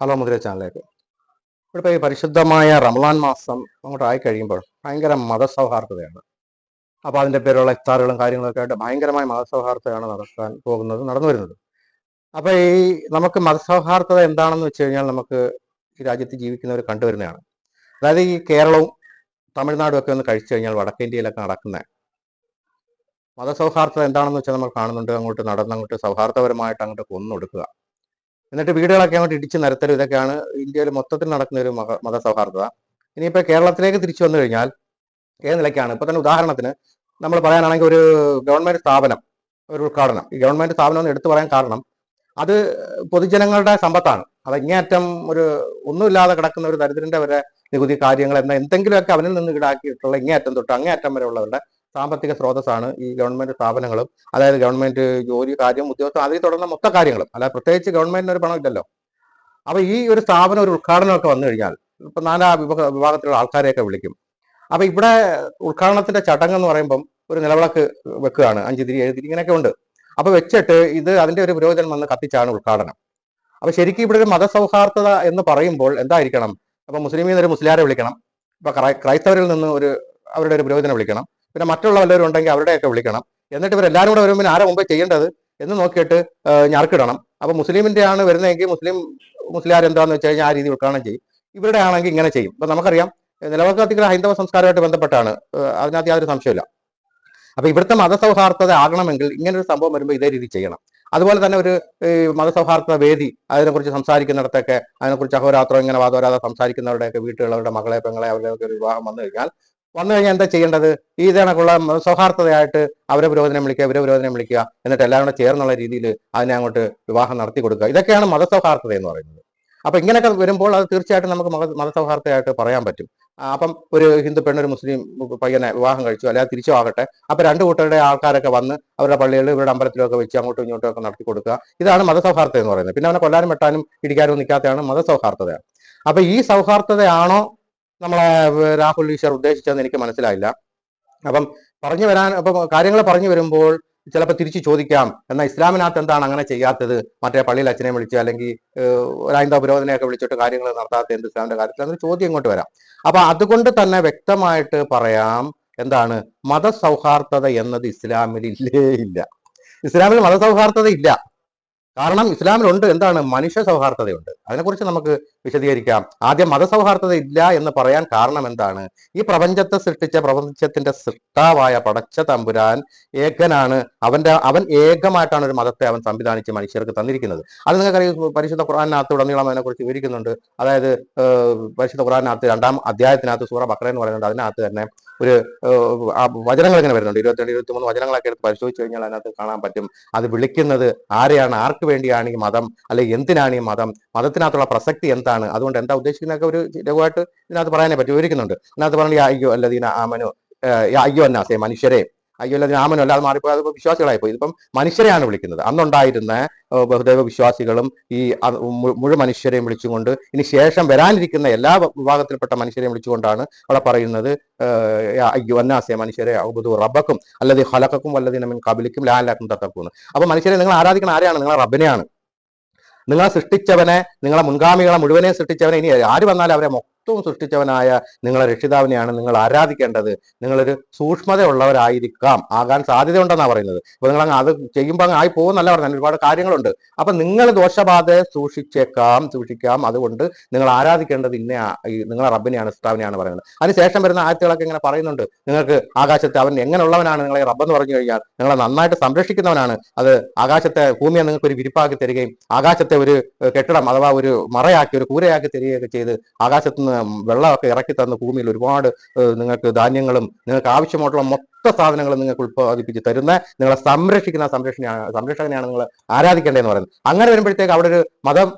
Hello മുദ്ര ചാനലിലേക്ക്. ഇവിടെ ഈ പരിശുദ്ധമായ റമലാൻ മാസം അങ്ങോട്ടായി കഴിയുമ്പോൾ ഭയങ്കര മതസൗഹാർദ്ദതയാണ്. അപ്പോൾ അതിന്റെ പേരുള്ള ഇഫ്താറുകളും കാര്യങ്ങളൊക്കെ ആയിട്ട് ഭയങ്കരമായ മതസൗഹാർദ്ദതയാണ് നടക്കാൻ പോകുന്നത് നടന്നു വരുന്നത്. അപ്പോൾ ഈ നമുക്ക് മതസൗഹാർദ്ദത എന്താണെന്ന് വെച്ച് കഴിഞ്ഞാൽ നമുക്ക് ഈ രാജ്യത്ത് ജീവിക്കുന്നവർ കണ്ടുവരുന്നതാണ്. അതായത് ഈ കേരളവും തമിഴ്നാടും ഒക്കെ ഒന്ന് കഴിച്ചു കഴിഞ്ഞാൽ വടക്കേന്ത്യയിലൊക്കെ നടക്കുന്ന മതസൗഹാർദ്ദത എന്താണെന്ന് വെച്ചാൽ നമ്മൾ കാണുന്നുണ്ട് അങ്ങോട്ട് നടന്ന് അങ്ങോട്ട് സൗഹാർദ്ദപരമായിട്ട് അങ്ങോട്ട് കൊന്നൊടുക്കുക. എന്നിട്ട് വീടുകളൊക്കെ അങ്ങോട്ട് ഇടിച്ചു നിരത്തലും ഇതൊക്കെയാണ് ഇന്ത്യയിൽ മൊത്തത്തിൽ നടക്കുന്ന ഒരു മത മതസൗഹാർദ്ദത. ഇനിയിപ്പോൾ കേരളത്തിലേക്ക് തിരിച്ചു വന്നു കഴിഞ്ഞാൽ ഏത് നിലയ്ക്കാണ്? ഇപ്പൊ തന്നെ ഉദാഹരണത്തിന് നമ്മൾ പറയാനാണെങ്കിൽ ഒരു ഗവൺമെന്റ് സ്ഥാപനം ഒരു ഉദ്ഘാടനം. ഈ ഗവൺമെന്റ് സ്ഥാപനം എന്ന് എടുത്തു പറയാൻ കാരണം അത് പൊതുജനങ്ങളുടെ സമ്പത്താണ്. അത് അങ്ങേയറ്റം ഒരു ഒന്നുമില്ലാതെ കിടക്കുന്ന ഒരു ദരിദ്രന്റെ വരെ നികുതി കാര്യങ്ങൾ എന്ന എന്തെങ്കിലുമൊക്കെ അവനിൽ നിന്ന് ഈടാക്കിയിട്ടുള്ള ഇങ്ങേയറ്റം തൊട്ട് അങ്ങേയറ്റം വരെ ഉള്ളവരുടെ സാമ്പത്തിക സ്രോതസ്സാണ് ഈ ഗവൺമെന്റ് സ്ഥാപനങ്ങളും അതായത് ഗവൺമെന്റ് ജോലി കാര്യം ഉദ്യോഗസ്ഥ അതിൽ തുടർന്ന മൊത്ത കാര്യങ്ങളും. അല്ലാതെ പ്രത്യേകിച്ച് ഗവൺമെന്റിന് ഒരു പണം ഇല്ലല്ലോ. അപ്പൊ ഈ ഒരു സ്ഥാപനം ഒരു ഉദ്ഘാടനമൊക്കെ വന്നു കഴിഞ്ഞാൽ ഇപ്പൊ നാലാ വിഭാഗ വിഭാഗത്തിലുള്ള ആൾക്കാരെയൊക്കെ വിളിക്കും. അപ്പൊ ഇവിടെ ഉദ്ഘാടനത്തിന്റെ ചടങ്ങ് എന്ന് പറയുമ്പം ഒരു നിലവിളക്ക് വെക്കുകയാണ്. അഞ്ച് തിരി ഏഴ് തിരി ഇങ്ങനെയൊക്കെ ഉണ്ട്. അപ്പൊ വെച്ചിട്ട് ഇത് അതിന്റെ ഒരു പുരോഹിതൻ വന്ന് കത്തിച്ചാണ് ഉദ്ഘാടനം. അപ്പൊ ശരിക്കും ഇവിടെ ഒരു മതസൗഹാർദ്ദത എന്ന് പറയുമ്പോൾ എന്തായിരിക്കണം? അപ്പൊ മുസ്ലിമിൽ നിന്ന് ഒരു മുസ്ലിയാരെ വിളിക്കണം. ഇപ്പൊ ക്രൈസ്തവരിൽ നിന്ന് ഒരു അവരുടെ ഒരു പുരോഹിതനെ വിളിക്കണം. പിന്നെ മറ്റുള്ള വല്ലവരും ഉണ്ടെങ്കിൽ അവരുടെയൊക്കെ വിളിക്കണം. എന്നിട്ട് ഇവരെല്ലാവരും കൂടെ വരുമ്പോൾ ആരെ മുമ്പേ ചെയ്യേണ്ടത് എന്ന് നോക്കിയിട്ട് ഞാർക്കിടണം. അപ്പോൾ അപ്പൊ മുസ്ലിമിന്റെ ആണ് വരുന്നതെങ്കിൽ മുസ്ലിം മുസ്ലിം ആരെന്താന്ന് വെച്ച് കഴിഞ്ഞാൽ ആ രീതി ഉദ്ഘാടനം ചെയ്യും. ഇവരുടെ ആണെങ്കിൽ ഇങ്ങനെ ചെയ്യും. അപ്പം നമുക്കറിയാം നിലവർക്ക് കത്തിക്കുന്ന ഹൈന്ദവ സംസ്കാരമായിട്ട് ബന്ധപ്പെട്ടാണ്. അതിനകത്ത് യാതൊരു സംശയമില്ല അപ്പൊ ഇവിടുത്തെ മതസൗഹാർദ്ദത ആകണമെങ്കിൽ ഇങ്ങനെ ഒരു സംഭവം വരുമ്പോൾ ഇതേ രീതി ചെയ്യണം. അതുപോലെ തന്നെ ഒരു മതസൗഹാർദ്ദ വേദി അതിനെക്കുറിച്ച് സംസാരിക്കുന്നിടത്തൊക്കെ അതിനെക്കുറിച്ച് അഹോരാത്രം ഇങ്ങനെ വാദോരാതെ സംസാരിക്കുന്നവരുടെയൊക്കെ അവരുടെ മകളെ പെങ്ങളെ അവരുടെയൊക്കെ വിവാഹം വന്നു കഴിഞ്ഞാൽ വന്നു കഴിഞ്ഞാൽ എന്താ ചെയ്യേണ്ടത്? ഈ ഇതേണക്കുള്ള സൗഹാർദ്ദതയായിട്ട് അവരെ പുരോധനം വിളിക്കുക ഇവരെ പുരോധനം വിളിക്കുക എന്നിട്ട് എല്ലാവരും കൂടെ ചേർന്നുള്ള രീതിയിൽ അതിനെ അങ്ങോട്ട് വിവാഹം നടത്തി കൊടുക്കുക. ഇതൊക്കെയാണ് മതസൗഹാർദ്ദത എന്ന് പറയുന്നത്. അപ്പൊ ഇങ്ങനെയൊക്കെ വരുമ്പോൾ അത് തീർച്ചയായിട്ടും നമുക്ക് മത മതസൗഹാർദ്ദമായിട്ട് പറയാൻ പറ്റും. അപ്പം ഒരു ഹിന്ദു പെണ്ണൊരു മുസ്ലിം പയ്യനെ വിവാഹം കഴിച്ചു അല്ലാതെ തിരിച്ചു ആകട്ടെ അപ്പൊ രണ്ട് കൂട്ടരുടെ ആൾക്കാരൊക്കെ വന്ന് അവരുടെ പള്ളികളിൽ ഇവരുടെ അമ്പലത്തിലൊക്കെ വെച്ച് അങ്ങോട്ടും ഇങ്ങോട്ടും ഒക്കെ നടത്തി കൊടുക്കുക. ഇതാണ് മതസൗഹാർദ്ദം എന്ന് പറയുന്നത്. പിന്നെ അവനെ കൊല്ലാനും വെട്ടാനും ഇടിക്കാനും നിൽക്കാത്തതാണ് മതസൗഹാർദ്ദത. അപ്പൊ ഈ സൗഹാർദ്ദതയാണോ നമ്മളെ രാഹുൽ ഈശ്വർ ഉദ്ദേശിച്ചതെന്ന് എനിക്ക് മനസ്സിലായില്ല. അപ്പം പറഞ്ഞു വരാൻ അപ്പം കാര്യങ്ങൾ പറഞ്ഞു വരുമ്പോൾ ചിലപ്പോൾ തിരിച്ചു ചോദിക്കാം. എന്നാൽ ഇസ്ലാമിനകത്ത് എന്താണ് അങ്ങനെ ചെയ്യാത്തത്? മറ്റേ പള്ളിയിൽ അച്ഛനെ വിളിച്ച് അല്ലെങ്കിൽ പുരോധനയൊക്കെ പുരോധനെയൊക്കെ വിളിച്ചിട്ട് കാര്യങ്ങൾ നടത്താത്ത എന്ത് ഇസ്ലാമിന്റെ കാര്യത്തിൽ? അങ്ങനെ ചോദ്യം ഇങ്ങോട്ട് വരാം. അപ്പൊ അതുകൊണ്ട് തന്നെ വ്യക്തമായിട്ട് പറയാം എന്താണ്? മതസൗഹാർദ്ദത എന്നത് ഇസ്ലാമിൽ ഇല്ലേ ഇല്ല. ഇസ്ലാമിൽ മതസൗഹാർദ്ദത ഇല്ല. കാരണം ഇസ്ലാമിലുണ്ട് എന്താണ്? മനുഷ്യ സൗഹാർദ്ദതയുണ്ട്. അതിനെക്കുറിച്ച് നമുക്ക് വിശദീകരിക്കാം. ആദ്യം മതസൗഹാർദ്ദത ഇല്ല എന്ന് പറയാൻ കാരണം എന്താണ്? ഈ പ്രപഞ്ചത്തെ സൃഷ്ടിച്ച പ്രപഞ്ചത്തിന്റെ സൃഷ്ടാവായ പടച്ച തമ്പുരാൻ ഏകനാണ്. അവന്റെ അവൻ ഏകമായിട്ടാണ് ഒരു മതത്തെ അവൻ സംവിധാനിച്ച് മനുഷ്യർക്ക് തന്നിരിക്കുന്നത്. അത് നിങ്ങൾക്കറിയാം പരിശുദ്ധ ഖുറാനകത്ത് ഉടനീളം അതിനെക്കുറിച്ച് വിവരിക്കുന്നുണ്ട്. അതായത് പരിശുദ്ധ ഖുറാനകത്ത് രണ്ടാം അധ്യായത്തിനകത്ത് സൂറ ബക്ര എന്ന് പറയുന്നുണ്ട്. അതിനകത്ത് തന്നെ ഒരു വചനങ്ങൾ ഇങ്ങനെ വരുന്നുണ്ട്. ഇരുപത്തിരണ്ട് ഇരുപത്തിമൂന്ന് വചനങ്ങളൊക്കെ എടുത്ത് പരിശോധിച്ച് കഴിഞ്ഞാൽ അതിനകത്ത് കാണാൻ പറ്റും. അത് വിളിക്കുന്നത് ആരെയാണ്? ആർക്ക് വേണ്ടിയാണ് ഈ മതം അല്ലെങ്കിൽ എന്തിനാണ് ഈ മതം? മതത്തിനകത്തുള്ള പ്രസക്തി എന്താണ്? അതുകൊണ്ട് എന്താ ഉദ്ദേശിക്കുന്നതൊക്കെ ഒരു ലഘുവായിട്ട് ഇതിനകത്ത് പറയാനേ പറ്റും. വിവരിക്കുന്നുണ്ട്. അതിനകത്ത് പറഞ്ഞു അയ്യോ അല്ലദീന ആമനു ആമനോ അയ്യോ അന്നാസേ മനുഷ്യരെ അയ്യോ അല്ലെങ്കിൽ രാമനും അല്ലാതെ മാറിപ്പോയി വിശ്വാസികളായി പോയി ഇതിപ്പം മനുഷ്യരെയാണ് വിളിക്കുന്നത്. അന്നുണ്ടായിരുന്ന ബഹുദൈവ വിശ്വാസികളും ഈ മുഴു മനുഷ്യരെയും വിളിച്ചുകൊണ്ട് ഇനി ശേഷം വരാനിരിക്കുന്ന എല്ലാ വിഭാഗത്തിൽപ്പെട്ട മനുഷ്യരെയും വിളിച്ചുകൊണ്ടാണ് അവിടെ പറയുന്നത് അയ്യോ അന്നാസേ മനുഷ്യരെ ഔബുദു റബ്ബക്കും അല്ലത് ഹലക്കും വല്ലതിനും കബിലിക്കും ലാലാക്കും തത്തക്കും അപ്പൊ മനുഷ്യരെ നിങ്ങൾ ആരാധിക്കുന്ന ആരെയാണ് നിങ്ങളെ റബ്ബിനെയാണ്. നിങ്ങളെ സൃഷ്ടിച്ചവനെ നിങ്ങളെ മുൻഗാമികളെ മുഴുവനെ സൃഷ്ടിച്ചവനെ ഇനി ആര് വന്നാലും അവരെ മൊത്തവും സൃഷ്ടിച്ചവനായ നിങ്ങളെ രക്ഷിതാവിനെയാണ് നിങ്ങൾ ആരാധിക്കേണ്ടത്. നിങ്ങളൊരു സൂക്ഷ്മതയുള്ളവരായിരിക്കാം. ആകാൻ സാധ്യതയുണ്ടെന്നാണ് പറയുന്നത്. അപ്പൊ നിങ്ങൾ അത് ചെയ്യുമ്പോൾ അങ്ങ് ആയി പോകുന്നല്ല പറഞ്ഞത്. ഒരുപാട് കാര്യങ്ങളുണ്ട്. അപ്പൊ നിങ്ങൾ ദോഷബാധ സൂക്ഷിച്ചേക്കാം സൂക്ഷിക്കാം. അതുകൊണ്ട് നിങ്ങൾ ആരാധിക്കേണ്ടത് ഇന്ന നിങ്ങളെ റബ്ബിനെയാണ് സ്റ്റാവിനെയാണ് പറയുന്നത്. അതിനുശേഷം വരുന്ന ആയത്തുകളൊക്കെ ഇങ്ങനെ പറയുന്നുണ്ട്. നിങ്ങൾക്ക് ആകാശത്തെ അവൻ എങ്ങനെയുള്ളവനാണ് നിങ്ങളെ റബ്ബെന്ന് പറഞ്ഞു കഴിഞ്ഞാൽ നിങ്ങളെ നന്നായിട്ട് സംരക്ഷിക്കുന്നവനാണ്. അത് ആകാശത്തെ ഭൂമിയെ നിങ്ങൾക്ക് ഒരു വിരിപ്പാക്കി തരികയും ആകാശത്തെ ഒരു കെട്ടിടം അഥവാ ഒരു മറയാക്കി ഒരു കൂരയാക്കി തരികയൊക്കെ ചെയ്ത് ആകാശത്ത് നിന്ന് വെള്ളമൊക്കെ ഇറക്കി തന്ന ഭൂമിയിൽ ഒരുപാട് നിങ്ങൾക്ക് ധാന്യങ്ങളും നിങ്ങൾക്ക് ആവശ്യമായിട്ടുള്ള മൊത്ത സാധനങ്ങളും നിങ്ങൾക്ക് ഉത്പാദിപ്പിച്ച് തരുന്ന നിങ്ങളെ സംരക്ഷിക്കുന്ന സംരക്ഷണ സംരക്ഷകനെയാണ് നിങ്ങൾ ആരാധിക്കേണ്ടതെന്ന് പറയുന്നത്. അങ്ങനെ വരുമ്പോഴത്തേക്ക് അവിടെ ഒരു മതം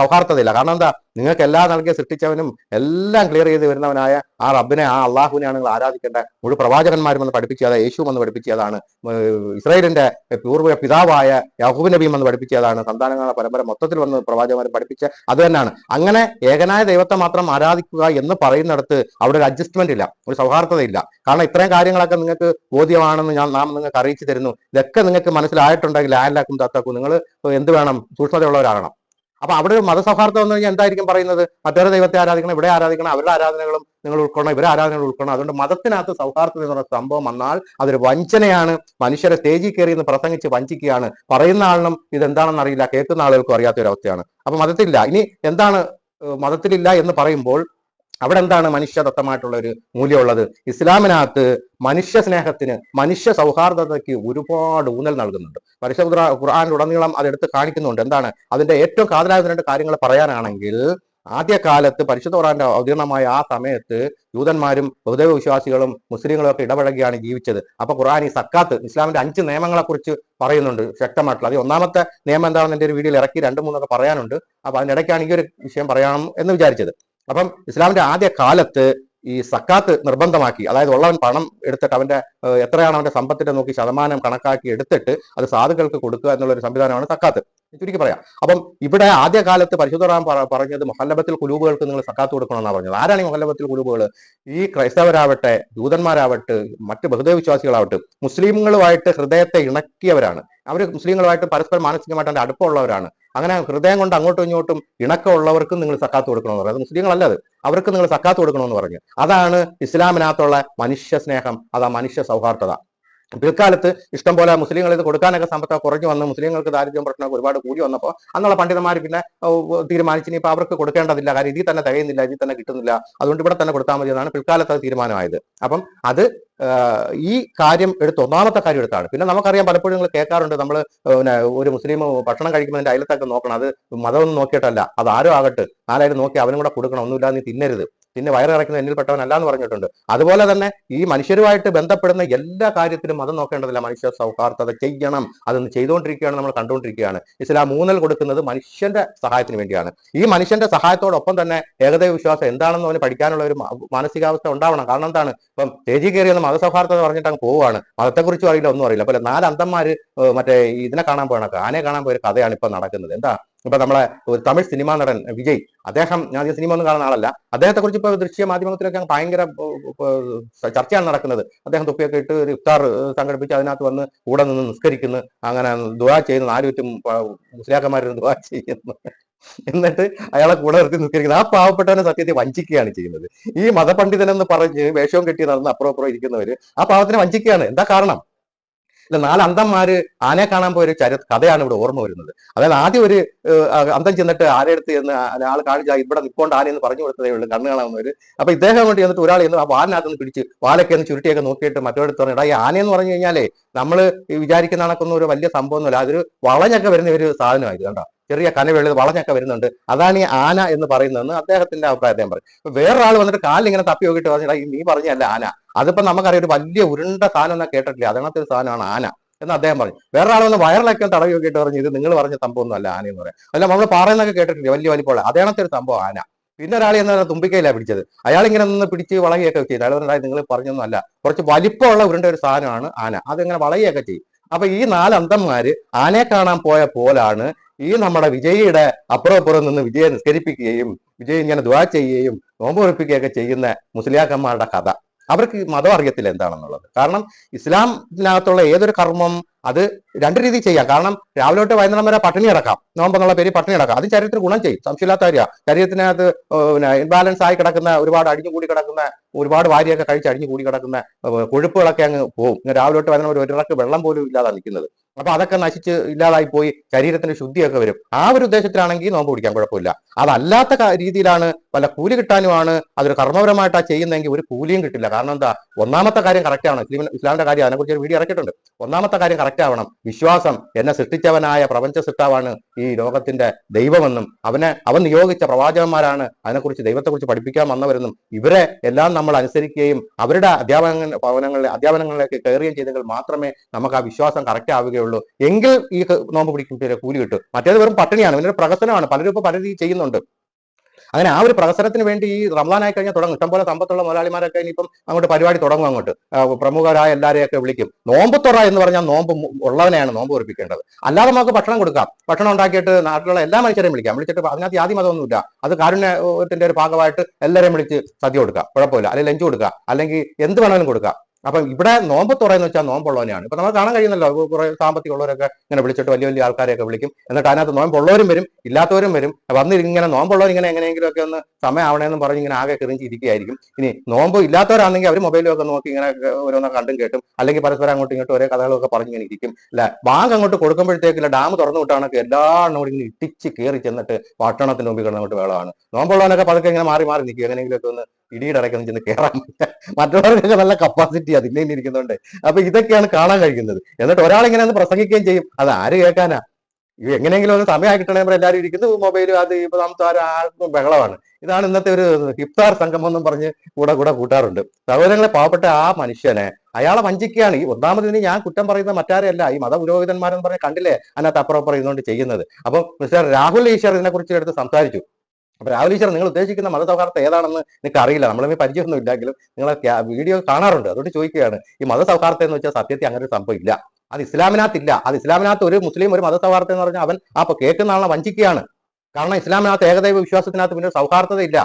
സൗഹാർദ്ദതയില്ല. കാരണം എന്താ? നിങ്ങൾക്ക് എല്ലാം നൽകിയ സൃഷ്ടിച്ചവനും എല്ലാം ക്ലിയർ ചെയ്ത് വരുന്നവനായ ആ റബ്ബിനെ ആ അള്ളാഹുവിനെയാണ് നിങ്ങൾ ആരാധിക്കേണ്ടത് മുഴുവൻ പ്രവാചകന്മാരും വന്ന് പഠിപ്പിച്ചത് യേശു വന്ന് പഠിപ്പിച്ചതാണ് ഇസ്രായേലിന്റെ പൂർവ പിതാവായ യാഹൂബ് നബിയും വന്ന് പഠിപ്പിച്ചതാണ് സന്താനങ്ങളുടെ പരമ്പര മൊത്തത്തിൽ വന്ന് പ്രവാചകന്മാർ പഠിപ്പിച്ച അത് തന്നെയാണ്. അങ്ങനെ ഏകനായ ദൈവത്തെ മാത്രം ആരാധിക്കുക എന്ന് പറയുന്നിടത്ത് അവിടെ ഒരു അഡ്ജസ്റ്റ്മെന്റ് ഇല്ല ഒരു സൗഹാർദ്ദതയില്ല. കാരണം ഇത്രയും കാര്യങ്ങളൊക്കെ നിങ്ങൾക്ക് ബോധ്യമാണെന്ന് ഞാൻ നാം നിങ്ങൾക്ക് അറിയിച്ചു തരുന്നു. ഇതൊക്കെ നിങ്ങൾക്ക് മനസ്സിലായിട്ടുണ്ടെങ്കിൽ ആരിലാക്കും തത്താക്കും നിങ്ങൾ എന്ത് വേണം സൂക്ഷ്മതയുള്ളവരാകണം. അപ്പൊ അവിടെ ഒരു മതസൗഹാർദ്ദം എന്ന് കഴിഞ്ഞാൽ എന്തായിരിക്കും പറയുന്നത്? മറ്റൊരു ദൈവത്തെ ആരാധിക്കണം ഇവിടെ ആരാധിക്കണം അവരുടെ ആരാധനകളും നിങ്ങൾ ഉൾക്കൊള്ളണം ഇവരെ ആരാധനകൾ ഉൾക്കൊള്ളണം. അതുകൊണ്ട് മതത്തിനകത്ത് സൗഹാർദ്ദം എന്ന് പറയുന്ന സംഭവം വന്നാൽ അതൊരു വഞ്ചനയാണ്. മനുഷ്യരെ സ്റ്റേജിൽ കയറി എന്ന് പ്രസംഗിച്ച് വഞ്ചിക്കുകയാണ്. പറയുന്ന ആളിനും ഇതെന്താണെന്ന് അറിയില്ല കേൾക്കുന്ന ആളുകൾക്കും അറിയാത്ത ഒരു അവസ്ഥയാണ് അപ്പൊ മതത്തിലില്ല. ഇനി എന്താണ് മതത്തിലില്ല എന്ന് പറയുമ്പോൾ അവിടെ എന്താണ് മനുഷ്യദത്തമായിട്ടുള്ള ഒരു മൂല്യമുള്ളത്? ഇസ്ലാമിനകത്ത് മനുഷ്യ സ്നേഹത്തിന് മനുഷ്യ സൗഹാർദ്ദതയ്ക്ക് ഒരുപാട് ഊന്നൽ നൽകുന്നുണ്ട്. ഖുർആ- ഉടനീളം അതെടുത്ത് കാണിക്കുന്നുണ്ട്. എന്താണ്? അതിന്റെ ഏറ്റവും കാതലായ രണ്ട് കാര്യങ്ങൾ പറയാനാണെങ്കിൽ ആദ്യകാലത്ത് പരിശുദ്ധ ഖുറാന്റെ അവതീർണമായ ആ സമയത്ത് ജൂതന്മാരും ബഹുദൈവ വിശ്വാസികളും മുസ്ലിങ്ങളും ഒക്കെ ഇടപഴകിയാണ് ജീവിച്ചത്. അപ്പൊ ഖുർആൻ ഈ സക്കാത്ത് ഇസ്ലാമിന്റെ അഞ്ച് നിയമങ്ങളെ കുറിച്ച് പറയുന്നുണ്ട് ശക്തമായിട്ടുള്ള അത് ഒന്നാമത്തെ നിയമം എന്താണെന്ന് എന്റെ ഒരു വീഡിയോയിൽ ഇറക്കി രണ്ട് മൂന്നൊക്കെ പറയാനുണ്ട്. അപ്പൊ അതിനിടയ്ക്കാണ് ഈ ഒരു വിഷയം പറയണം എന്ന് വിചാരിച്ചത്. അപ്പം ഇസ്ലാമിന്റെ ആദ്യ കാലത്ത് ഈ സക്കാത്ത് നിർബന്ധമാക്കി അതായത് ഉള്ളവൻ പണം എടുത്തിട്ട് അവന്റെ എത്രയാണ് അവന്റെ സമ്പത്തിന്റെ നോക്കി ശതമാനം കണക്കാക്കി എടുത്തിട്ട് അത് സാധുക്കൾക്ക് കൊടുക്കുക എന്നുള്ള ഒരു സംവിധാനമാണ് സക്കാത്ത്. ചുരുക്കി പറയാം. അപ്പം ഇവിടെ ആദ്യ കാലത്ത് പരിശുദ്ധ ഖുർആൻ പറഞ്ഞത് മൊഹല്ലബത്തിൽ കുലൂബുകൾക്ക് നിങ്ങൾ സക്കാത്ത് കൊടുക്കണമെന്നാണ് പറഞ്ഞത്. ആരാണ് ഈ മൊഹല്ലബത്തിൽ കുലൂബുകൾ? ഈ ക്രൈസ്തവരാവട്ടെ ദൂതന്മാരാവട്ടെ മറ്റ് ബഹുദൈവ വിശ്വാസികളാവട്ടെ മുസ്ലിങ്ങളുമായിട്ട് ഹൃദയത്തെ ഇണക്കിയവരാണ്. അവർ മുസ്ലിങ്ങളുമായിട്ട് പരസ്പരം മാനസികമായിട്ട് അതിന്റെ അടുപ്പമുള്ളവരാണ്. അങ്ങനെ ഹൃദയം കൊണ്ട് അങ്ങോട്ടും ഇങ്ങോട്ടും ഇണക്കമുള്ളവർക്കും നിങ്ങൾ സക്കാത്ത് കൊടുക്കണമെന്ന് പറയുന്നത് മുസ്ലിങ്ങളല്ല അത്. അവർക്ക് നിങ്ങൾ സക്കാത്ത് കൊടുക്കണമെന്ന് പറഞ്ഞു. അതാണ് ഇസ്ലാമിനകത്തുള്ള മനുഷ്യ സ്നേഹം അതാ മനുഷ്യ സൗഹാർദ്ദത. പിൽക്കാലത്ത് ഇഷ്ടം പോലെ മുസ്ലിങ്ങൾ ഇത് കൊടുക്കാനൊക്കെ സമ്പത്ത് കുറഞ്ഞു വന്ന് മുസ്ലിങ്ങൾക്ക് ദാരിദ്ര്യം പ്രശ്നമൊക്കെ ഒരുപാട് കൂടി വന്നപ്പോൾ അന്നുള്ള പണ്ഡിതന്മാർ പിന്നെ തീരുമാനിച്ചു ഇനിയിപ്പോൾ അവർക്ക് കൊടുക്കേണ്ടതില്ല. കാര്യം ഇതിൽ തന്നെ തികയുന്നില്ല ഇതിൽ തന്നെ കിട്ടുന്നില്ല. അതുകൊണ്ട് ഇവിടെ തന്നെ കൊടുത്താൽ മതി എന്നാണ് പിൽക്കാലത്ത് അത് തീരുമാനമായത്. അപ്പം അത് ഈ കാര്യം എടുത്ത് ഒന്നാമത്തെ കാര്യം എടുത്താണ്. പിന്നെ നമുക്കറിയാം പലപ്പോഴും നിങ്ങൾ കേൾക്കാറുണ്ട് നമ്മൾ പിന്നെ ഒരു മുസ്ലിം ഭക്ഷണം കഴിക്കുമ്പോൾ അതിന്റെ അയലത്തൊക്കെ നോക്കണം. അത് മതമൊന്നും നോക്കിയിട്ടല്ല. അത് ആരോ ആകട്ടെ. നാലായിരം നോക്കി അവനും കൂടെ കൊടുക്കണം. ഒന്നുമില്ലാതെ നീ തിന്നരുത്. പിന്നെ വയറിറക്കുന്ന എന്നിൽപ്പെട്ടവനല്ല എന്ന് പറഞ്ഞിട്ടുണ്ട്. അതുപോലെ തന്നെ ഈ മനുഷ്യരുമായിട്ട് ബന്ധപ്പെടുന്ന എല്ലാ കാര്യത്തിലും മതം നോക്കേണ്ടതില്ല. മനുഷ്യ സൗഹാർദ്ദത ചെയ്യണം. അതൊന്ന് ചെയ്തുകൊണ്ടിരിക്കുകയാണ് നമ്മൾ കണ്ടുകൊണ്ടിരിക്കുകയാണ്. ഇസ്ലാം മൂന്നൽ കൊടുക്കുന്നത് മനുഷ്യന്റെ സഹായത്തിന് വേണ്ടിയാണ്. ഈ മനുഷ്യന്റെ സഹായത്തോടൊപ്പം തന്നെ ഏകദൈവ വിശ്വാസം എന്താണെന്ന് അവന് പഠിക്കാനുള്ള ഒരു മാനസികാവസ്ഥ ഉണ്ടാവണം. കാരണം എന്താണ്? ഇപ്പം തേജി കയറി ഒന്ന് മതസൗഹാർദ്ദത പറഞ്ഞിട്ട് അങ്ങ് പോവുകയാണ്. മതത്തെക്കുറിച്ചും അറിയില്ല ഒന്നും അറിയില്ല. അപ്പോൾ നാല് അന്തന്മാർ മറ്റേ ഇതിനെ കാണാൻ പോകണം ആനയെ കാണാൻ പോയ കഥയാണ് ഇപ്പം നടക്കുന്നത്. എന്താ? ഇപ്പൊ നമ്മളെ ഒരു തമിഴ് സിനിമാ നടൻ വിജയ് അദ്ദേഹം ഞാൻ ഈ സിനിമ ഒന്നും കാണുന്ന ആളല്ല. അദ്ദേഹത്തെ കുറിച്ച് ഇപ്പൊ ദൃശ്യ മാധ്യമത്തിലൊക്കെ ഭയങ്കര ചർച്ചയാണ് നടക്കുന്നത്. അദ്ദേഹം തുപ്പിയൊക്കെ ഇട്ട് ഒരു ഇഫ്താർ സംഘടിപ്പിച്ച് അതിനകത്ത് വന്ന് കൂടെ നിന്ന് നിസ്കരിക്കുന്നു. അങ്ങനെ ദുവാ ചെയ്യുന്നു. നാല് ചുറ്റും മുസ്ലിയാക്കന്മാരിന്ന് ദുവാ ചെയ്യുന്നു. എന്നിട്ട് അയാളെ കൂടെ നിർത്തി നിസ്കരിക്കുന്നത് ആ പാവപ്പെട്ടവനെ സത്യത്തെ വഞ്ചിക്കുകയാണ് ചെയ്യുന്നത്. ഈ മതപണ്ഡിതനെന്ന് പറഞ്ഞ് വേഷവും കെട്ടി നടന്ന് അപ്പുറം അപ്പുറം ഇരിക്കുന്നവര് ആ പാവത്തിനെ വഞ്ചിക്കുകയാണ്. എന്താ കാരണം? ഇല്ല നാല് അന്തന്മാര് ആനയെ കാണാൻ പോയ ഒരു ചരി കഥയാണ് ഇവിടെ ഓർമ്മ വരുന്നത്. അതായത് ആദ്യം ഒരു അന്തം ചെന്നിട്ട് ആരെടുത്ത് എന്ന് ആൾ കാണിച്ച ഇവിടെ നിൽക്കൊണ്ട് ആനയെന്ന് പറഞ്ഞു കൊടുത്തതേ ഉള്ളൂ കണ്ണു കാണാവുന്നവര് അപ്പൊ ഇദ്ദേഹം കൊണ്ട് ചെന്നിട്ട് ഒരാൾ ചെന്ന് ആ വാലിനകത്ത് നിന്ന് പിടിച്ച് വാലൊക്കെ ഒന്ന് ചുരുട്ടിയൊക്കെ നോക്കിയിട്ട് മറ്റൊരിടത്ത് പറഞ്ഞു ഈ ആനയെന്ന് പറഞ്ഞു കഴിഞ്ഞാലേ നമ്മൾ വിചാരിക്കുന്ന കണക്കൊന്നും ഒരു വലിയ സംഭവമൊന്നുമില്ല അതൊരു വളഞ്ഞൊക്കെ വരുന്ന ഒരു സാധനമായിരുന്നു കണ്ടോ? ചെറിയ കനവെളുത് വളഞ്ഞൊക്കെ വരുന്നുണ്ട്. അതാണ് ഈ ആന എന്ന് പറയുന്നതെന്ന് അദ്ദേഹത്തിന്റെ അഭിപ്രായം പറയും. അപ്പൊ വേറൊരാൾ വന്നിട്ട് കാലിങ്ങനെ തപ്പി നോക്കിയിട്ട് പറഞ്ഞാൽ നീ പറഞ്ഞല്ല ആന? അതിപ്പോ നമുക്കറിയാം ഒരു വലിയ ഉരുണ്ട സാധനം എന്നാ കേട്ടിട്ടില്ല? അതിനകത്ത് ഒരു സാധനമാണ് ആന എന്ന് അദ്ദേഹം പറഞ്ഞു വേറൊരാൾ വന്ന് വയറിലൊക്കെ തടവി നോക്കിയിട്ട് പറഞ്ഞു ഇത് നിങ്ങൾ പറഞ്ഞ സംഭവമൊന്നും അല്ല ആന എന്ന് പറയാം. അല്ല നമ്മൾ പാറയെന്നൊക്കെ കേട്ടിട്ടില്ല? വലിയ വലിപ്പമുള്ള അതേണത്തെ ഒരു സംഭവം ആന. പിന്നെ ഒരാൾ എന്ന് പറഞ്ഞാൽ തുമ്പിക്കയില പിടിച്ചത്. അയാൾ ഇങ്ങനെ ഒന്ന് പിടിച്ച് വളയുകയൊക്കെ ചെയ്തു. അയാൾ നിങ്ങൾ പറഞ്ഞൊന്നും അല്ല. കുറച്ച് വലിപ്പമുള്ള ഉരുണ്ട ഒരു സാധനമാണ് ആന. അതിങ്ങനെ വളയുകയൊക്കെ ചെയ്യും. അപ്പൊ ഈ നാല് അന്തന്മാര് ആനയെ കാണാൻ പോയ പോലാണ് ഈ നമ്മുടെ വിജയിയുടെ അപ്പുറം അപ്പുറം നിന്ന് വിജയെ നിസ്കരിപ്പിക്കുകയും വിജയ് ഇങ്ങനെ ദ്വാ ചെയ്യുകയും നോമ്പ് ഉറപ്പിക്കുകയൊക്കെ ചെയ്യുന്ന മുസ്ലിയാക്കന്മാരുടെ കഥ. അവർക്ക് മതം അറിയത്തില്ല എന്താണെന്നുള്ളത്. കാരണം ഇസ്ലാമിനകത്തുള്ള ഏതൊരു കർമ്മം അത് രണ്ട് രീതി ചെയ്യാം. കാരണം രാവിലെ തൊട്ട് വൈകുന്നേരം വരെ പട്ടിണി കിടക്കാം. നോമ്പെന്നുള്ള പേര് പട്ടിണി കിടക്കാം. അത് ശരീരത്തിന് ഗുണം ചെയ്യും. സംശയമില്ലാത്ത കാര്യമാണ് ശരീരത്തിനകത്ത് ഇൻബാലൻസ് ആയി കിടക്കുന്ന ഒരുപാട് അടിഞ്ഞു കൂടി കിടക്കുന്ന ഒരുപാട് വാരിയൊക്കെ കഴിച്ച് അടിഞ്ഞു കൂടി കിടക്കുന്ന കൊഴുപ്പുകളൊക്കെ അങ്ങ് പോകും രാവിലെ തൊട്ട് വൈകുന്നേരം ഒരു ഇറക്ക് വെള്ളം പോലും ഇല്ലാതെ നിൽക്കുന്നത്. അപ്പൊ അതൊക്കെ നശിച്ച് ഇല്ലാതായി പോയി ശരീരത്തിന്റെ ശുദ്ധിയൊക്കെ വരും. ആ ഒരു ഉദ്ദേശത്തിലാണെങ്കിൽ നോമ്പ് പിടിക്കാൻ കുഴപ്പമില്ല. അതല്ലാത്ത രീതിയിലാണ് വല്ല കൂലി കിട്ടാനുമാണ് അതൊരു കർമ്മപരമായിട്ടാ ചെയ്യുന്നതെങ്കിൽ ഒരു കൂലിയും കിട്ടില്ല. കാരണം എന്താ? ഒന്നാമത്തെ കാര്യം കറക്റ്റ് ആണ്. ഇസ്ലാം ഇസ്ലാമിന്റെ കാര്യം അതിനെക്കുറിച്ച് ഒരു വീഡിയോ ഇറക്കിയിട്ടുണ്ട്. ഒന്നാമത്തെ കാര്യം കറക്റ്റ് ആവണം. വിശ്വാസം എന്നെ സൃഷ്ടിച്ചവനായ പ്രപഞ്ച സൃഷ്ടാവാണ് ഈ ലോകത്തിന്റെ ദൈവമെന്നും അവനെ അവൻ നിയോഗിച്ച പ്രവാചകന്മാരാണ് അതിനെക്കുറിച്ച് ദൈവത്തെക്കുറിച്ച് പഠിപ്പിക്കാൻ വന്നവരെന്നും ഇവരെ എല്ലാം നമ്മൾ അനുസരിക്കുകയും അവരുടെ അധ്യാപന ഭവനങ്ങളിലെ അധ്യാപനങ്ങളിലേക്ക് കയറുകയും ചെയ്തെങ്കിൽ മാത്രമേ നമുക്ക് ആ വിശ്വാസം കറക്റ്റ് ആവുകയുള്ളൂ. എങ്കിൽ ഈ നോമ്പ് പിടിക്കും പേരെ കൂലി കിട്ടും. മറ്റേത് വെറും പട്ടിണിയാണ്. ഇതിന്റെ പ്രഹസനമാണ്. പലരും ഇപ്പൊ പല രീതി ചെയ്യുന്നുണ്ട്. അങ്ങനെ ആ ഒരു പ്രഹസനത്തിന് വേണ്ടി ഈ റംലാനായി കഴിഞ്ഞാൽ തുടങ്ങും. ഇഷ്ടംപോലെ സമ്പത്തുള്ള മുതലാളിമാരൊക്കെ ഇനിയിപ്പം അങ്ങോട്ട് പരിപാടി തുടങ്ങും അങ്ങോട്ട്. പ്രമുഖരായ എല്ലാവരെയൊക്കെ വിളിക്കും. നോമ്പത്തുറ എന്ന് പറഞ്ഞാൽ നോമ്പ് ഉള്ളവനെയാണ് നോമ്പ് ഉറപ്പിക്കേണ്ടത്. അല്ലാതെ നമുക്ക് ഭക്ഷണം കൊടുക്കാം. ഭക്ഷണം ഉണ്ടാക്കിയിട്ട് നാട്ടിലുള്ള എല്ലാ മനുഷ്യരെയും വിളിക്കാം. വിളിച്ചിട്ട് അതിനകത്ത് ആദ്യം അതൊന്നുമില്ല അത് കാരുണ്യത്തിന്റെ ഒരു ഭാഗമായിട്ട് എല്ലാവരെയും വിളിച്ച് സദ്യ കൊടുക്കാം. കുഴപ്പമില്ല. അല്ലെങ്കിൽ ലഞ്ച് കൊടുക്കുക അല്ലെങ്കിൽ എന്ത് വേണമെങ്കിലും കൊടുക്കാം. അപ്പം ഇവിടെ നോമ്പ് തുറയെന്ന് വെച്ചാൽ നോമ്പുള്ളവനെയാണ്. ഇപ്പൊ നമ്മൾ കാണാൻ കഴിയുന്നല്ലോ കുറെ സാമ്പത്തികമുള്ളവരൊക്കെ ഇങ്ങനെ വിളിച്ചിട്ട് വലിയ വലിയ ആൾക്കാരെയൊക്കെ വിളിക്കും. എന്നിട്ട് അതിനകത്ത് നോമ്പുള്ളവരും വരും ഇല്ലാത്തവരും വരും. വന്ന് ഇങ്ങനെ നോമ്പുള്ളവർ ഇങ്ങനെ എങ്ങനെയെങ്കിലും ഒക്കെ ഒന്ന് സമയം ആവണേന്ന് പറഞ്ഞ് ഇങ്ങനെ ആകെ കിറിഞ്ചിരിക്കുകയായിരിക്കും ഇനി നോമ്പ് ഇല്ലാത്തവരാണെങ്കിൽ അവർ മൊബൈലൊക്കെ നോക്കി ഇങ്ങനെ ഓരോന്നൊക്കെ കണ്ടും കേട്ടും അല്ലെങ്കിൽ പരസ്പരം അങ്ങോട്ടും ഇങ്ങോട്ടും ഒരേ കഥകളൊക്കെ പറഞ്ഞ് ഇങ്ങനെ ഇരിക്കും. അല്ല? ബാങ്ക് അങ്ങോട്ട് കൊടുക്കുമ്പോഴത്തേക്കില്ല ഡാം തുറന്നു വിട്ടാണൊക്കെ എല്ലാ കൂടി ഇങ്ങനെ ഇട്ടിച്ച് കയറി ചെന്നിട്ട് പട്ടണത്തിന് മുമ്പിൽ കിടന്നിട്ട് വേളമാണ് നോമ്പുള്ളവനൊക്കെ പതുക്കെ ഇങ്ങനെ മാറി മാറി നിൽക്കും. എങ്ങനെയെങ്കിലും ഒക്കെ ഒന്ന് ഇടിയുടെ ഇടയ്ക്കൊന്ന് ചെന്ന് കയറാൻ മറ്റുള്ളവർക്കൊക്കെ നല്ല കപ്പാസിറ്റി അതിൽ ഇരിക്കുന്നുണ്ട്. അപ്പൊ ഇതൊക്കെയാണ് കാണാൻ കഴിയുന്നത്. എന്നിട്ട് ഒരാൾ ഇങ്ങനെ ഒന്ന് പ്രസംഗിക്കുകയും ചെയ്യും. അത് ആര് കേൾക്കാനാ? എങ്ങനെയെങ്കിലും ഒന്ന് സമയം കിട്ടണേ എല്ലാവരും ഇരിക്കുന്നു. മൊബൈൽ അത് ഇപ്പൊ സംസാരം ആർക്കും ബഹളമാണ്. ഇതാണ് ഇന്നത്തെ ഒരു ഹിപ്താർ സംഗമം എന്നും പറഞ്ഞ് കൂടെ കൂടെ കൂട്ടാറുണ്ട്. സഹോദരങ്ങളെ പാവപ്പെട്ട ആ മനുഷ്യനെ അയാളെ വഞ്ചിക്കുകയാണ്. ഈ ഒന്നാമതിന് ഞാൻ കുറ്റം പറയുന്ന മറ്റാരെയല്ല ഈ മത പുരോഹിതന്മാരെന്ന് പറഞ്ഞ് കണ്ടില്ലേ? അതിനകത്ത് അപ്പുറം പറയുന്നുകൊണ്ട് ചെയ്യുന്നത്. അപ്പം മിസ്റ്റർ രാഹുൽ ഈശ്വർ ഇതിനെ കുറിച്ച് എടുത്ത് സംസാരിച്ചു. അപ്പൊ രാഹുൽ നിങ്ങൾ ഉദ്ദേശിക്കുന്ന മതസൗഹാർദ്ദം ഏതാണെന്ന് നിങ്ങൾക്ക് അറിയില്ല നമ്മളെ പരിചയമൊന്നും ഇല്ലെങ്കിലും നിങ്ങൾ വീഡിയോ കാണാറുണ്ട്. അതുകൊണ്ട് ചോദിക്കുകയാണ് ഈ മതസൗഹാർദ്ദം എന്ന് വെച്ചാൽ സത്യത്തിൽ അങ്ങനെ ഒരു സംഭവം ഇല്ല. അത് ഇസ്ലാമിനകത്തില്ല. അത് ഇസ്ലാമിനകത്ത് ഒരു മുസ്ലിം ഒരു മതസൗഹാർദ്ദം എന്ന് പറഞ്ഞാൽ അവൻ ആ കേൾക്കുന്ന ആളെ വഞ്ചിക്കുകയാണ്. കാരണം ഇസ്ലാമിനകത്ത് ഏകദൈവ വിശ്വാസത്തിനകത്ത് പിന്നെ ഒരു സൗഹാർദ്ദത ഇല്ല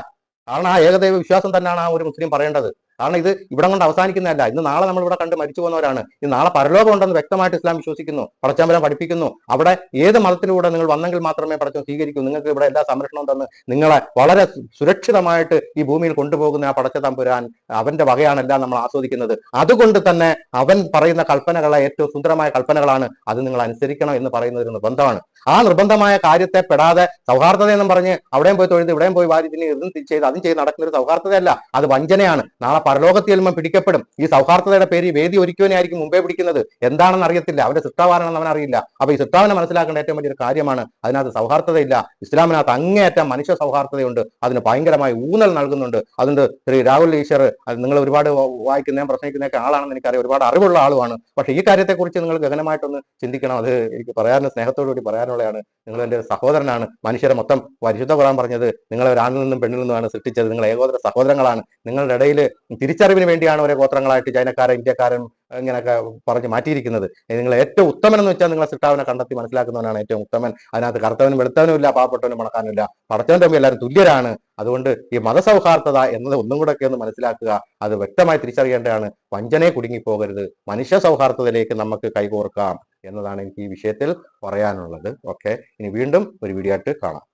കാരണം ആ ഏകദൈവ വിശ്വാസം തന്നെയാണ് ആ ഒരു മുസ്ലിം പറയേണ്ടത്. കാരണം ഇത് ഇവിടെ കൊണ്ട് അവസാനിക്കുന്നതല്ല. ഇന്ന് നാളെ നമ്മൾ ഇവിടെ കണ്ട് മരിച്ചു പോകുന്നവരാണ്. ഇത് നാളെ പരലോകം ഉണ്ടെന്ന് വ്യക്തമായിട്ട് ഇസ്ലാം വിശ്വസിക്കുന്നു. പടച്ചാമ്പലം പഠിപ്പിക്കുന്നു. അവിടെ ഏത് മതത്തിലൂടെ നിങ്ങൾ വന്നെങ്കിൽ മാത്രമേ പടച്ചം സ്വീകരിക്കൂ. നിങ്ങൾക്ക് ഇവിടെ എല്ലാ സംരക്ഷണവും തന്ന് നിങ്ങളെ വളരെ സുരക്ഷിതമായിട്ട് ഈ ഭൂമിയിൽ കൊണ്ടുപോകുന്ന ആ പടച്ച തമ്പുരാൻ അവന്റെ വകയാണെല്ലാം നമ്മൾ ആസ്വദിക്കുന്നത്. അതുകൊണ്ട് തന്നെ അവൻ പറയുന്ന കൽപ്പനകളെ ഏറ്റവും സുന്ദരമായ കൽപ്പനകളാണ് അത് നിങ്ങൾ അനുസരിക്കണം എന്ന് പറയുന്ന ഒരു നിർബന്ധമാണ്. ആ നിർബന്ധമായ കാര്യത്തെ പെടാതെ സൗഹാർദ്ദത എന്നും പറഞ്ഞ് അവിടെയും പോയി തൊഴുത് ഇവിടെയും പോയി വാരി ഇതിന് ഇതും ചെയ്ത് അതും ചെയ്ത് നടക്കുന്ന ഒരു സൗഹാർദ്ദതയല്ല. അത് വഞ്ചനയാണ്. നാളെ പരലോകത്തിൽ ചെല്ലുമ്പോൾ പിടിക്കപ്പെടും. ഈ സൗഹാർദ്ദതയുടെ പേര് വേദി ഒരുക്കുവനായിരിക്കും മുമ്പേ പിടിക്കുന്നത്. എന്താണെന്ന് അറിയത്തില്ല. അവന്റെ സൃഷ്ടാവാണെന്ന് അവൻ അറിയില്ല. അപ്പൊ ഈ സൃഷ്ടാവിനെ മനസ്സിലാക്കേണ്ട ഏറ്റവും വലിയൊരു കാര്യമാണ് അതിനകത്ത് സൗഹാർദ്ദതയില്ല. ഇസ്ലാമിനകത്ത് അങ്ങേയറ്റം മനുഷ്യ സൗഹാർദ്ദതയുണ്ട്. അതിന് ഭയങ്കരമായി ഊന്നൽ നൽകുന്നുണ്ട്. അതുകൊണ്ട് ശ്രീ രാഹുൽ ഈശ്വർ നിങ്ങൾ ഒരുപാട് വായിക്കുന്ന പ്രസംഗിക്കുന്നതൊക്കെ ആളാണെന്ന് എനിക്കറിയാം. ഒരുപാട് അറിവുള്ള ആളുമാണ്. പക്ഷേ ഈ കാര്യത്തെക്കുറിച്ച് നിങ്ങൾ ഗഹനമായിട്ടൊന്ന് ചിന്തിക്കണം. അത് എനിക്ക് പറയാനുള്ള സ്നേഹത്തോടു കൂടി പറയാനുള്ളതാണ് നിങ്ങൾ എന്റെ സഹോദരനാണ്. മനുഷ്യരെ മൊത്തം പരിശുദ്ധ കുറാൻ പറഞ്ഞത് നിങ്ങളെ ഒരാണിൽ നിന്നും പെണ്ണിൽ നിന്നുമാണ് സൃഷ്ടിച്ചത്. നിങ്ങൾ ഏകോദര സഹോദരങ്ങളാണ്. നിങ്ങളുടെ ഇടയിൽ തിരിച്ചറിവിന് വേണ്ടിയാണ് ഓരോ ഗോത്രങ്ങളായിട്ട് ചൈനക്കാരൻ ഇന്ത്യക്കാരൻ ഇങ്ങനെയൊക്കെ പറഞ്ഞ് മാറ്റിയിരിക്കുന്നത്. നിങ്ങൾ ഏറ്റവും ഉത്തമൻ എന്ന് വെച്ചാൽ നിങ്ങളെ സിട്ടാവിനെ കണ്ടെത്തി മനസ്സിലാക്കുന്നവനാണ് ഏറ്റവും ഉത്തമൻ. അതിനകത്ത് കറുത്തവനും വെളുത്തവനും ഇല്ല പാവപ്പെട്ടവനും മണക്കാനും ഇല്ല പടച്ചവൻ തമ്മിൽ എല്ലാവരും തുല്യരാണ്. അതുകൊണ്ട് ഈ മതസൗഹാർദ്ദത എന്നത് ഒന്നും കൂടെ ഒക്കെ ഒന്ന് മനസ്സിലാക്കുക. അത് വ്യക്തമായി തിരിച്ചറിയേണ്ടതാണ്. വഞ്ചനയെ കുടുങ്ങിപ്പോകരുത്. മനുഷ്യ സൗഹാർദ്ദതയിലേക്ക് നമുക്ക് കൈകോർക്കാം എന്നതാണ് എനിക്ക് ഈ വിഷയത്തിൽ പറയാനുള്ളത്. ഓക്കെ. ഇനി വീണ്ടും ഒരു വീഡിയോ ആയിട്ട് കാണാം.